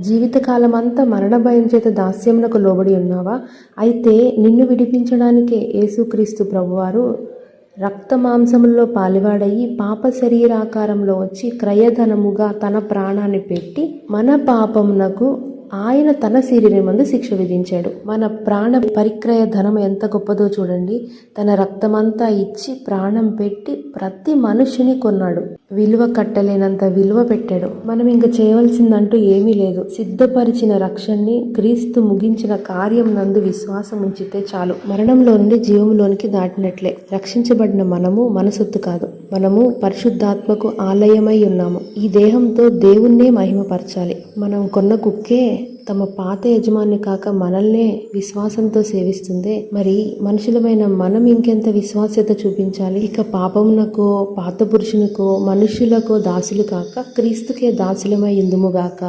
జీవితకాలమంతా మరణ భయం చేత దాస్యమునకు లోబడి ఉన్నావా? అయితే నిన్ను విడిపించడానికే యేసుక్రీస్తు ప్రభువారు రక్త మాంసముల్లో పాలివాడయి పాప శరీరాకారంలో వచ్చి క్రయధనముగా తన ప్రాణాన్ని పెట్టి మన పాపమునకు ఆయన తన శరీరమందు శిక్ష విధించాడు. మన ప్రాణ పరిక్రయ ధనం ఎంత గొప్పదో చూడండి. తన రక్తమంతా ఇచ్చి ప్రాణం పెట్టి ప్రతి మనుషుని కొన్నాడు. విలువ కట్టలేనంత విలువ పెట్టాడు. మనం ఇంక చేయవలసిందంటూ ఏమీ లేదు. సిద్ధపరిచిన రక్షణని క్రీస్తు ముగించిన కార్యం నందు విశ్వాసం ఉంచితే చాలు. మరణంలో నుండి జీవంలోనికి దాటినట్లే. రక్షించబడిన మనము మనసొత్తు కాదు. మనము పరిశుద్ధాత్మకు ఆలయమై ఉన్నాము. ఈ దేహంతో దేవుణ్ణే మహిమపరచాలి. మనం కొన్న కుక్కే తమ పాత యజమాని కాక మనల్నే విశ్వాసంతో సేవిస్తుందే. మరి మనుషులమైన మనం ఇంకెంత విశ్వాస్యత చూపించాలి? ఇక పాపమునకో పాత పురుషునికో మనుషులకో దాసులు కాక క్రీస్తుకే దాసులమై ఇందుముగాక